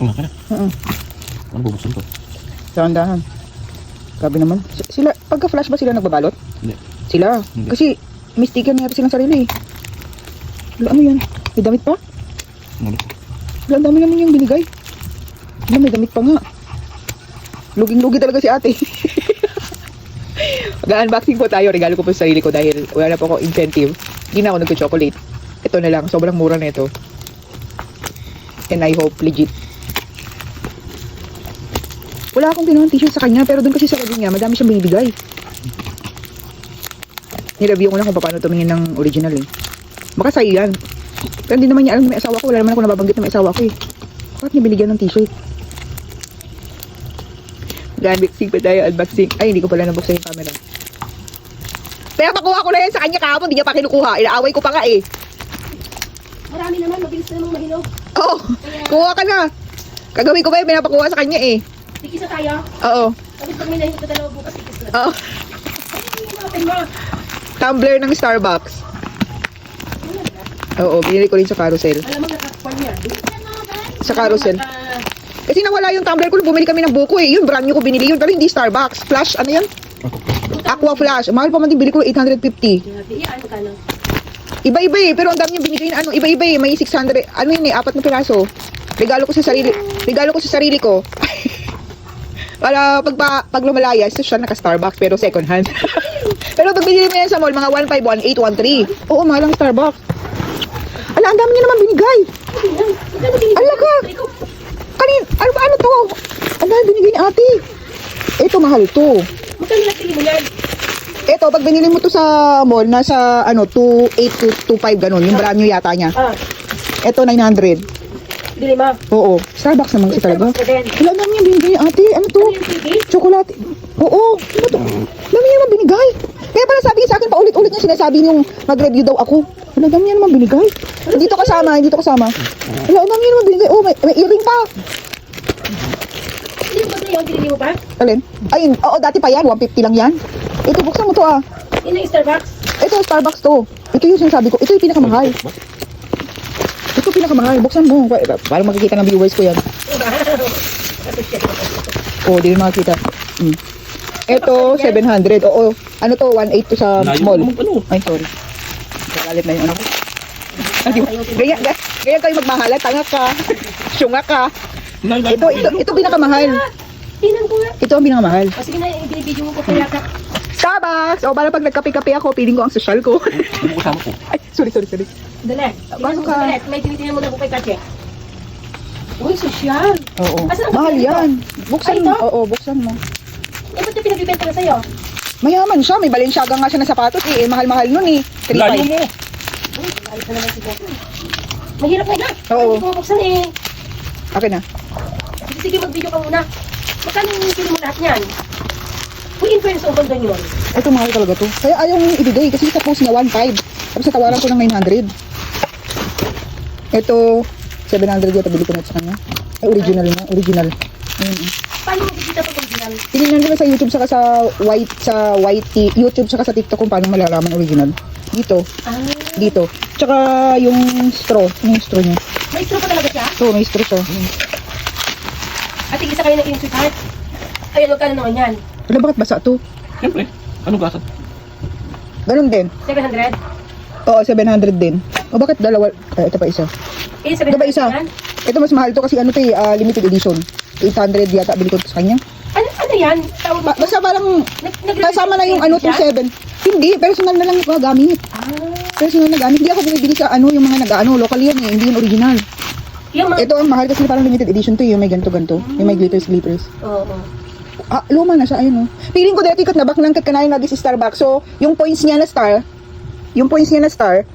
Nga ka na. Oo. Ano bubuksan to? Dahan-dahan. Grabe naman. S- Sila, pagka-flash ba sila nagbabalot? Hindi. Sila. Hindi. Kasi, may sticker na yata silang sarili eh. Wala, ano yan? May damit pa? Ano? Wala, ang dami naman yung binigay. Ano, may damit pa nga. Luging-lugi talaga si ate. Mag-unboxing po tayo. Regalo ko po sa sarili ko dahil wala na po ako incentive. Hindi na ako nagko-chocolate. Ito na lang. Sobrang mura na ito. And I hope legit. Wala akong kinuha t-shirt sa kanya pero doon kasi sa kanya niya, madami siyang binibigay. Nireview ko na kung paano tumingin ng original eh. Baka sa'yo yan. Pero hindi naman niya alam na may asawa ko. Wala naman ako nababanggit na may asawa ko eh. Bakit niya binigyan ng t-shirt? Unboxing pa tayo, unboxing. Ay, hindi ko pala nabuksan yung camera. Pero pakuha ko na yan sa kanya kahapon, hindi niya pa kinukuha. Inaaway ko pa nga eh. Marami naman, mabilis na namang mahinog. Oo, kuha ka na. Kagawin ko ba yung pinapakuha sa kanya eh. Tikis na tayo. Oo, Tapos nahinog na dalawa bukas, tikis na. oo. Ay, mo. Tumbler ng Starbucks. Oo, binili ko rin sa carousel. Alam mo, nakakpan yan. Sa carousel. Kasi nawala yung tumbler ko, bumili kami ng buko eh. Yun, brand new ko binili yun. Pero hindi Starbucks. Flash, ano yan? Aqua Flash. Mahal pa man din, bili ko 850. grabe. Yan, magkano? Iba-iba eh, pero ang dami niya binigay na ano, iba-iba eh. May 600, ano yun eh, apat na piraso. Regalo ko sa sarili, regalo ko sa sarili ko. Para pag, pa, pag lumalayas, so siya naka-Starbucks pero second hand. pero pag binili mo yan sa mall, mga 151813. Oo, mahal ang Starbucks. Ala, ang dami niya naman binigay. Ala ka! Kanin, ano, ano to? Ang dami binigay ni ate. Ito, mahal to. magkano tingin mo yan? Ito, pag binili mo to sa mall, nasa ano, 28 to 25 ganun. Yung brand new yata niya. Ah, Ito, 900. Bili. Oo, Starbucks naman kasi talaga. Starbucks ka din. Wala naman yung binigay ni ate. Ano to? Ano yung? Chocolate. Oo. Ano to? Dami niya naman binigay. Kaya pala sabi niya sa akin, paulit-ulit niya sinasabi niyong mag-review daw ako. Wala, dami niya naman binigay. Hindi to kasama, hindi to kasama. Wala, dami niya naman binigay. Oh, may, may earring pa. Hindi mo ba sa'yo? Binili mo ba? Alin? Ayun, oo, dati pa yan. 150 lang yan. Ito, buksan mo to ah. Yun ang Starbucks. Ito, Starbucks to. Ito yung sinasabi ko. Ito yung pinakamahal. Ito pinakamahal. Buksan mo. Pa- Para makikita ng viewers ko yan. Oo, di rin makikita. Mm. Ito, 700. Oo. Ano to? 1.8 to sa Layo mall. naman, ano? Ay, sorry. Nagalit na yung ano ko. Ganyan, ga- ganyan kayo magmahala. Tanga ka. Syunga ka. Ito, ito, ito pinakamahal. Ito ang pinakamahal. O sige na, i-video mo ko kaya ka. Starbucks! O, para pag nagkape-kape ako, feeling ko ang social ko. Ano kasama ko? Ay, sorry, sorry, sorry. Dali. Pasok ka. Dali. May tinitingnan mo na ko kay Kache. Uy, sosyal. Oo. Asan ang Mahal yan. Buksan Ay, mo. ito? Oo, buksan mo. Eh, ba't yung pinagbibenta na sa'yo? Mayaman siya. May Balenciaga nga siya na sapatos eh. Eh, Mahal-mahal nun eh. 3.5. Layo mo! Uy, ayos na naman si Bobo. Mahirap na yan. Oo. Hindi ko mabuksan eh. Akin na. Sige, sige, mag-video ka muna. Magkano yung pili mo lahat niyan? Uy, in fairness, ang ganda yun. Ito mahal talaga to. Kaya ayaw mo ibigay kasi sa post niya 1.5. Tapos natawaran ko ng 900. Ito, 700 yata bili ko na sa kanya. Ay, original na. Original. Ayun. eh. Paano mo kikita pag original? Tinignan ko na sa YouTube saka sa white sa white YouTube saka sa TikTok kung paano malalaman original. Dito, Ah, dito. Tsaka yung straw, yung straw niya. may straw pa talaga siya? So, may straw siya. At isa kayo ng insert heart? Ayun, magkano naman yan? Wala, bakit basa to? Siyempre. Ano gasa? Ganun din. 700? Oo, 700 din. O bakit dalawa? Ay, ito pa isa. Eh, Ito pa 700 isa. yan? Ito mas mahal to kasi ano to eh, ah, limited edition. 800 yata bili ko to sa kanya. Ano, ano yan? Tawag? Ba- basta parang Nag, nag kasama na yung ano to 7. Hindi, personal na lang yung gamit. Ah, Personal na gamit. Hindi ako bumibili sa ano, yung mga nag-ano, local yan eh, hindi yung original. yung mga... Ito ang mahal kasi parang limited edition to eh, yung may ganto-ganto. Yung may glitters glitters. Oo. oo. Ah, luma na siya, ayun oh. Feeling ko dati kat na bak ng kanayon nagis Starbucks. So, yung points niya na star, yung points niya na star,